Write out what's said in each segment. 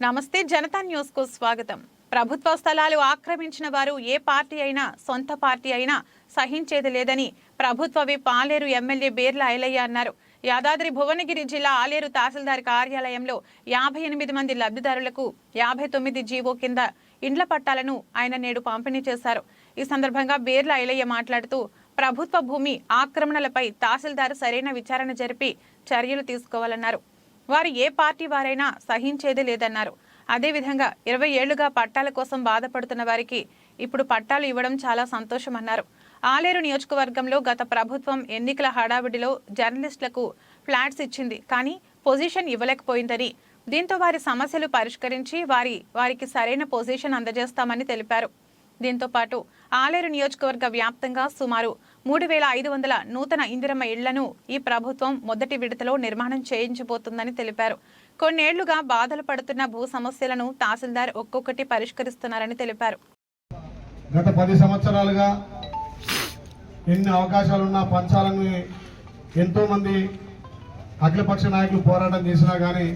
నమస్తే జనతా న్యూస్కు స్వాగతం. ప్రభుత్వ స్థలాలు ఆక్రమించిన వారు ఏ పార్టీ అయినా సొంత పార్టీ అయినా సహించేది లేదని ప్రభుత్వ విప్ ఆలేరు ఎమ్మెల్యే బేర్ల ఐలయ్య అన్నారు. యాదాద్రి భువనగిరి జిల్లా ఆలేరు తహసీల్దార్ కార్యాలయంలో యాభై ఎనిమిది మంది లబ్ధిదారులకు యాభై తొమ్మిది జీవో కింద ఇండ్ల పట్టాలను ఆయన నేడు పంపిణీ చేశారు. ఈ సందర్భంగా బేర్ల ఐలయ్య మాట్లాడుతూ ప్రభుత్వ భూమి ఆక్రమణలపై తహసీల్దార్ సరైన విచారణ జరిపి చర్యలు తీసుకోవాలన్నారు. వారు ఏ పార్టీ వారైనా సహించేదే లేదన్నారు. అదేవిధంగా ఇరవై ఏళ్ళుగా పట్టాల కోసం బాధపడుతున్న వారికి ఇప్పుడు పట్టాలు ఇవ్వడం చాలా సంతోషమన్నారు. ఆలేరు నియోజకవర్గంలో గత ప్రభుత్వం ఎన్నికల హడావిడిలో జర్నలిస్టులకు ఫ్లాట్స్ ఇచ్చింది. కానీ పొజిషన్ ఇవ్వలేకపోయిందని దీంతో వారి సమస్యలు పరిష్కరించి వారి వారికి సరైన పొజిషన్ అందజేస్తామని తెలిపారు. దీంతో పాటు ఆలేరు నియోజకవర్గ వ్యాప్తంగా సుమారు మూడు వేల ఐదు వందల నూతన ఇందిరమ్మ ఇళ్ళను ఈ ప్రభుత్వం మొదటి విడతలో నిర్మాణం చేయించబోతుందని తెలిపారు. కొన్నేళ్ళుగా బాధలు పడుతున్న భూ సమస్యలను తహసీల్దార్ ఒక్కొక్కటి పరిష్కరిస్తున్నారని తెలిపారు. గత పది సంవత్సరాలుగా ఎన్ని అవకాశాలున్నా పంచాలని ఎంతో మంది అఖిలపక్ష నాయకులు పోరాటం చేసినా కానీ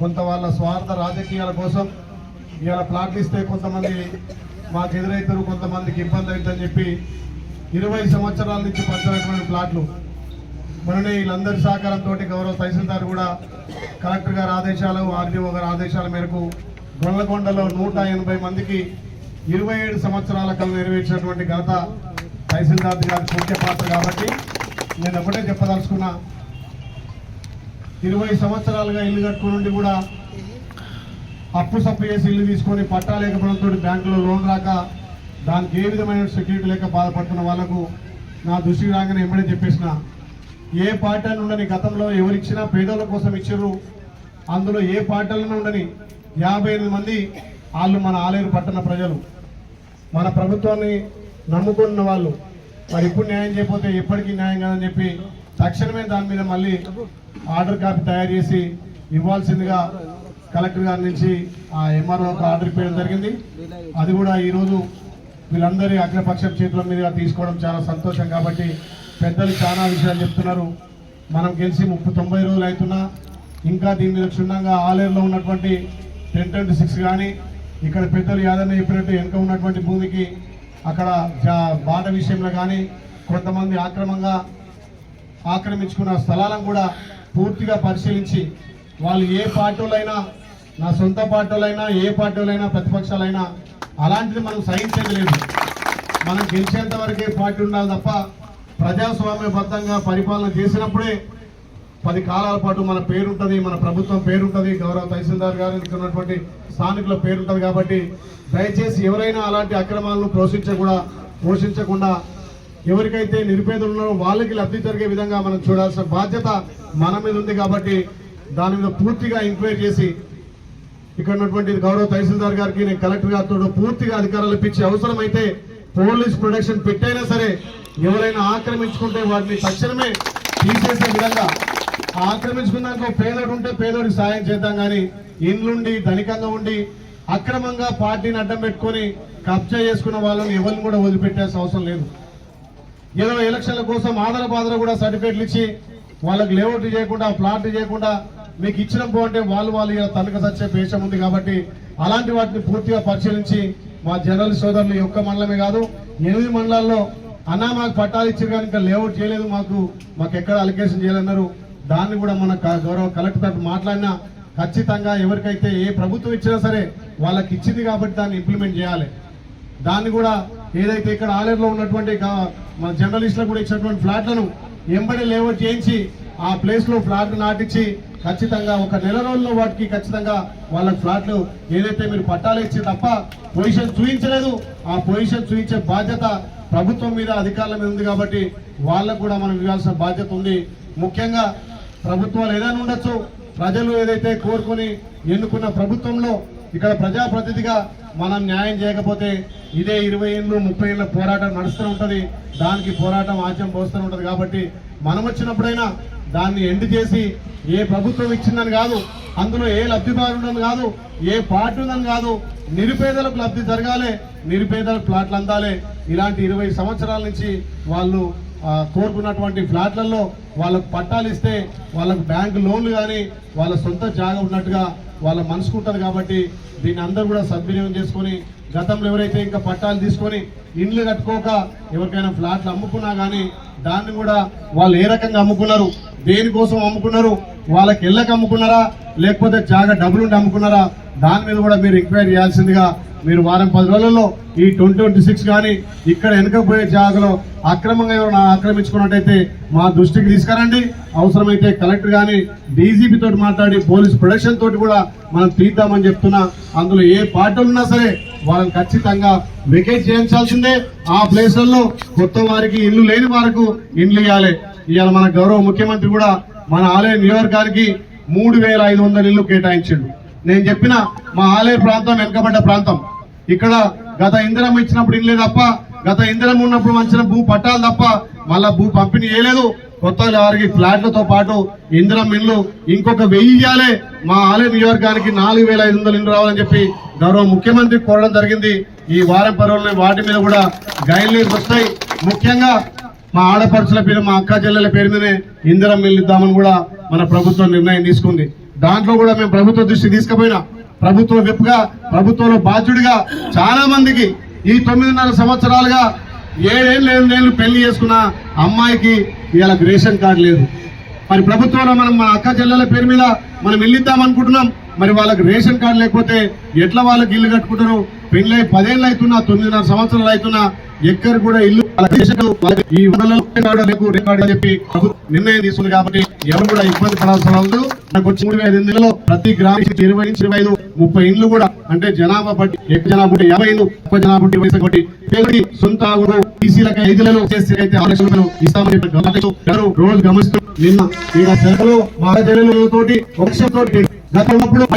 కొంత వాళ్ళ స్వార్థ రాజకీయాల కోసం ఇవాళ ప్లాట్లు ఇస్తే కొంతమంది మాకు ఎదురవుతారు కొంతమందికి ఇబ్బంది అవుతుందని చెప్పి ఇరవై సంవత్సరాల నుంచి పంచినటువంటి ప్లాట్లు. మననే వీళ్ళందరి సహకారంతో గౌరవ తహసీల్దార్ కూడా కలెక్టర్ గారి ఆదేశాలు ఆర్డీఓ గారి ఆదేశాల మేరకు గొల్లకొండలో నూట ఎనభై మందికి ఇరవై ఏడు సంవత్సరాల కలు నెరవేర్చినటువంటి ఘనత తహసీల్దార్ గారి ముఖ్య పాత్ర కాబట్టి నేను ఒకటే చెప్పదలుచుకున్నా. ఇరవై సంవత్సరాలుగా ఇల్లు కట్టుకుని ఉండి కూడా అప్పు సప్పు చేసి ఇల్లు తీసుకొని పట్టా లేకపోవడంతో బ్యాంకులో లోన్ రాక దానికి ఏ విధమైన సెక్యూరిటీ లేక బాధపడుతున్న వాళ్ళకు నా దృష్టికి రాగానే ఎమ్మడే చెప్పేసిన ఏ పార్టీ అని ఉండని గతంలో ఎవరిచ్చినా పేదోళ్ళ కోసం ఇచ్చారు. అందులో ఏ పార్టీలను ఉండని యాభై ఎనిమిది మంది వాళ్ళు మన ఆలేరు పట్టణ ప్రజలు. మన ప్రభుత్వాన్ని నమ్ముకున్న వాళ్ళు. మరి ఇప్పుడు న్యాయం చేయకపోతే ఎప్పటికీ న్యాయం కాదని చెప్పి తక్షణమే దాని మీద మళ్ళీ ఆర్డర్ కాపీ తయారు చేసి ఇవ్వాల్సిందిగా కలెక్టర్ గారి నుంచి ఆ ఎంఆర్ఓకి ఆర్డర్ ఇవ్వడం జరిగింది. అది కూడా ఈరోజు వీళ్ళందరి అగ్రపక్షం చేతుల మీదుగా తీసుకోవడం చాలా సంతోషం కాబట్టి పెద్దలు చాలా విషయాలు చెప్తున్నారు. మనం గెలిచి ముప్పై తొంభై రోజులు అవుతున్నా ఇంకా దీని మీద క్షుణ్ణంగా ఆలేరులో ఉన్నటువంటి టెన్ ట్వంటీ సిక్స్ కానీ ఇక్కడ పెద్దలు యాదన్న చెప్పినట్టు వెనుక ఉన్నటువంటి భూమికి అక్కడ జా- బాట విషయంలో కానీ కొంతమంది ఆక్రమంగా ఆక్రమించుకున్న స్థలాలను కూడా పూర్తిగా పరిశీలించి వాళ్ళు ఏ పార్టీలైనా నా సొంత పార్టీలైనా ఏ పార్టీలైనా ప్రతిపక్షాలైనా అలాంటిది మనం సహించేది లేదు. మనం గెలిచేంత వరకే పార్టీ ఉండాలి తప్ప ప్రజాస్వామ్యబద్ధంగా పరిపాలన చేసినప్పుడే పది కాలాల పాటు మన పేరుంటుంది మన ప్రభుత్వం పేరుంటుంది. గౌరవ తహసీల్దార్ గారు ఇక్కడ ఉన్నటువంటి స్థానికుల పేరుంటుంది కాబట్టి దయచేసి ఎవరైనా అలాంటి అక్రమాలను పోషించకుండా పోషించకుండా ఎవరికైతే నిరుపేదలు ఉన్నారో వాళ్ళకి లబ్ధి జరిగే విధంగా మనం చూడాల్సిన బాధ్యత మన మీద ఉంది కాబట్టి దాని మీద పూర్తిగా ఎంక్వైరీ చేసి ఇక్కడ ఉన్నటువంటి గౌరవ తహసీల్దార్ గారికి నేను కలెక్టర్ గారితో పూర్తిగా అధికారాలు ఇప్పించి అవసరమైతే పోలీస్ ప్రొటెక్షన్ పెట్టైనా సరే ఎవరైనా ఆక్రమించుకుంటే వాటిని తక్షణమే తీసేసే విధంగా ఆక్రమించుకున్నాక పేదోడు ఉంటే పేదోడికి సాయం చేద్దాం కానీ ఇండ్లుండి ధనికంగా ఉండి అక్రమంగా పార్టీని అడ్డం పెట్టుకొని కబ్జా చేసుకున్న వాళ్ళని ఎవరిని కూడా వదిలిపెట్టాల్సిన అవసరం లేదు. ఏదో ఎలక్షన్ల కోసం ఆధార బాధలు కూడా సర్టిఫికేట్లు ఇచ్చి వాళ్ళకి లేఅవుట్ చేయకుండా ప్లాట్ చేయకుండా మీకు ఇచ్చిన పో అంటే వాళ్ళు వాళ్ళు ఇలా తనక సచ్చే పేషం ఉంది కాబట్టి అలాంటి వాటిని పూర్తిగా పరిశీలించి మా జనరల్ సోదరులు యొక్క మండలమే కాదు ఎనిమిది మండలాల్లో అన్నా మాకు పట్టాలు ఇచ్చారు కానీ ఇంకా లేఅవుట్ చేయలేదు మాకు మాకు ఎక్కడ అలికేషన్ చేయాలన్నారు దాన్ని కూడా మన గౌరవ కలెక్టర్ మాట్లాడినా ఖచ్చితంగా ఎవరికైతే ఏ ప్రభుత్వం ఇచ్చినా సరే వాళ్ళకి ఇచ్చింది కాబట్టి దాన్ని ఇంప్లిమెంట్ చేయాలి. దాన్ని కూడా ఏదైతే ఇక్కడ ఆలేరులో ఉన్నటువంటి మన జర్నలిస్టులకు కూడా ఇచ్చినటువంటి ఫ్లాట్లను ఎంబడి లేఅవుట్ చేయించి ఆ ప్లేస్లో ఫ్లాట్ నాటించి ఖచ్చితంగా ఒక నెల రోజుల్లో వాటికి ఖచ్చితంగా వాళ్ళ ఫ్లాట్లు ఏదైతే మీరు పట్టాలు ఇచ్చి తప్ప పొజిషన్ చూపించలేదు ఆ పొజిషన్ చూపించే బాధ్యత ప్రభుత్వం మీద అధికారుల మీద ఉంది కాబట్టి వాళ్ళకు కూడా మనం ఇవ్వాల్సిన బాధ్యత ఉంది. ముఖ్యంగా ప్రభుత్వాలు ఏదైనా ఉండొచ్చు. ప్రజలు ఏదైతే కోరుకొని ఎన్నుకున్న ప్రభుత్వంలో ఇక్కడ ప్రజాప్రతినిధిగా మనం న్యాయం చేయకపోతే ఇదే ఇరవై ఏళ్ళు ముప్పై ఏళ్ళ పోరాటం నడుస్తూ ఉంటుంది. దానికి పోరాటం ఆచం పోస్తూ ఉంటుంది కాబట్టి మనం వచ్చినప్పుడైనా దాన్ని ఎండ్ చేసి ఏ ప్రభుత్వం ఇచ్చిందని కాదు అందులో ఏ లబ్ధిదారు ఉందని కాదు ఏ పార్టీ ఉందని కాదు నిరుపేదలకు లబ్ధి జరగాలి నిరుపేదలకు ప్లాట్లు అందాలి. ఇలాంటి ఇరవై సంవత్సరాల నుంచి వాళ్ళు కోరుకున్నటువంటి ఫ్లాట్లలో వాళ్ళకు పట్టాలు ఇస్తే వాళ్ళకు బ్యాంకు లోన్లు కానీ వాళ్ళ సొంత జాగా ఉన్నట్టుగా వాళ్ళ మనసుకు ఉంటుంది కాబట్టి దీన్ని అందరూ కూడా సద్వినియోగం చేసుకొని గతంలో ఎవరైతే ఇంకా పట్టాలు తీసుకొని ఇండ్లు కట్టుకోక ఎవరికైనా ఫ్లాట్లు అమ్ముకున్నా కానీ దాన్ని కూడా వాళ్ళు ఏ రకంగా అమ్ముకున్నారు? దేనికోసం అమ్ముకున్నారు? వాళ్ళకి ఇళ్ళకి అమ్ముకున్నారా? లేకపోతే జాగా డబ్బులుండి అమ్ముకున్నారా? దాని మీద కూడా మీరు ఎంక్వైరీ చేయాల్సిందిగా మీరు వారం పది రోజులలో ఈ ట్వంటీ ట్వంటీ సిక్స్ కానీ ఇక్కడ వెనకపోయే జాగలో అక్రమంగా ఎవరైనా ఆక్రమించుకున్నట్టయితే మా దృష్టికి తీసుకురండి. అవసరమైతే కలెక్టర్ కానీ డీజీపీ తోటి మాట్లాడి పోలీస్ ప్రొడక్షన్ తోటి కూడా మనం తీద్దామని చెప్తున్నా. అందులో ఏ పార్టీలు ఉన్నా సరే వాళ్ళని ఖచ్చితంగా వెకేట్ చేయించాల్సిందే. ఆ ప్లేసుల్లో కొత్త వారికి ఇల్లు లేని వారికి ఇండ్లు ఇవ్వాలి ఇవాళ మన గౌరవ ముఖ్యమంత్రి కూడా మన ఆలయ నియోజకవర్గానికి మూడు వేల ఐదు వందల ఇల్లు కేటాయించిండు. నేను చెప్పిన మా ఆలయ ప్రాంతం వెనుకబడ్డ ప్రాంతం. ఇక్కడ గత ఇంధనం ఇచ్చినప్పుడు ఇల్లే తప్ప గత ఇంధనం ఉన్నప్పుడు మంచిన భూ పట్టాలు తప్ప మళ్ళా భూ పంపిణీ చేయలేదు. కొత్త వారికి ఫ్లాట్లతో పాటు ఇంధనం ఇల్లు ఇంకొక వెయ్యి ఇయ్యాలే. మా ఆలయ నియోజకవర్గానికి నాలుగు వేల ఐదు వందల ఇల్లు రావాలని చెప్పి గౌరవ ముఖ్యమంత్రి కోరడం జరిగింది. ఈ వారం పరువులని వాటి మీద కూడా గైడ్ లైన్స్ వస్తాయి. ముఖ్యంగా మా ఆడపడుచుల పేరు మా అక్క చెల్లెల పేరు మీదనే ఇందిరం వెళ్ళిద్దామని ఇద్దామని కూడా మన ప్రభుత్వం నిర్ణయం తీసుకుంది. దాంట్లో కూడా మేము ప్రభుత్వ దృష్టి తీసుకుపోయినా ప్రభుత్వ విప్గా ప్రభుత్వంలో బాధ్యుడిగా చాలా మందికి ఈ తొమ్మిదిన్నర సంవత్సరాలుగా ఏడేళ్ళు ఎనిమిదేళ్ళు పెళ్ళి చేసుకున్న అమ్మాయికి ఇవాళ రేషన్ కార్డు లేదు. మరి ప్రభుత్వంలో మనం మన అక్క చెల్లెల పేరు మీద మనం వెళ్ళిద్దాం అనుకుంటున్నాం. మరి వాళ్ళకి రేషన్ కార్డు లేకపోతే ఎట్లా వాళ్ళకి ఇల్లు కట్టుకుంటారు? పెళ్ళై పదేళ్ళు అవుతున్నా తొమ్మిదిన్నర సంవత్సరాలు అవుతున్నా ఎక్కడ కూడా ఇల్లు ఈ ఊళ్ళలో అని చెప్పి నిర్ణయం తీసుకుంది కాబట్టి ఎవరు కూడా ఇబ్బంది పడాల్సిన వాళ్ళు నాకు వచ్చి మూడు వేల ఎనిమిదిలో ప్రతి గ్రామానికి ఇరవై నుంచి ఇరవై ఐదు ముప్పై ఇండ్లు కూడా అంటే జనాభా బట్టి ఎక్కువ జనాభా ఉంటే యాభై ఇండ్లు తక్కువ జనాభా ఉంటే వయసు బట్టి పేదడి సొంత ఊరు ఐదులలో అయితే ఆరు ఇస్తామని చెప్పి గమనిస్తూ రోజు గమనిస్తూ నిన్న ఈ సెలవులు మా ఒక గతంలో తోటి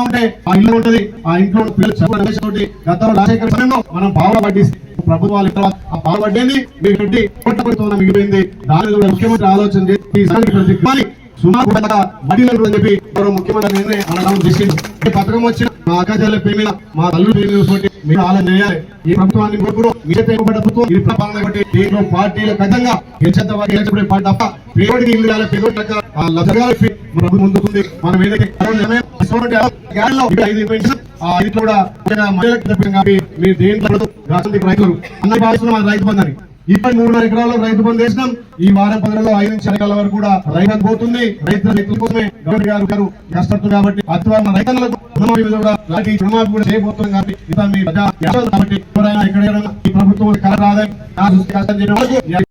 ఉంటే ఆ ఇల్లు ఉంటది ఆ ఇంట్లో పిల్లలు గతంలో రాజశేఖర సమయంలో మనం భావన పట్టిస్తే ప్రభుత్వాలు ఇక్కడ ఆ భావన పడ్డేది మీకు పెట్టి కొట్టబడుతున్న మిగిలిపోయింది. దాని కూడా ముఖ్యమంత్రి ఆలోచన చేసి సుమారు కూడా అని చెప్పి గౌరవ ముఖ్యమంత్రి అనడం చేసింది ఈ పథకం వచ్చిన మా అక్క పేమిన పేరు మా తల్లి పేరు మీద మీరు ఆలోచన చేయాలి. ఈ ప్రభుత్వాన్ని కోరుకురు ఇవ్వబడ్డ ప్రభుత్వం ఇది కాబట్టి దీంట్లో పార్టీల ఖచ్చితంగా గెలిచేంత వారికి గెలిచబడే పార్టీ తప్ప పేరుడికి ఇల్లు ఇవ్వాలి పేరు మన ముందుకుంది. మనం ఏదైతే కూడా మహిళలకు కాబట్టి మీరు దేంట్లో రాష్ట్రానికి రైతులు. అందరూ మన రైతు బంధని. ఇప్పటి మూడున్నర ఎకరాల్లో రైతు బంధు వేసినాం. ఈ వారం పదలలో ఐదు నుంచి ఎకరాల వరకు కూడా రైతు పోతుంది. రైతుల రైతుల కోసమే గవర్నర్ గారు గారు కష్టపడుతుంది కాబట్టి అతివారం రైతులకు రుణమాఫీ కూడా చేయబోతున్నాం కాబట్టి ఇదంతా మీ కాబట్టి ఎవరైనా ఈ ప్రభుత్వం రాదని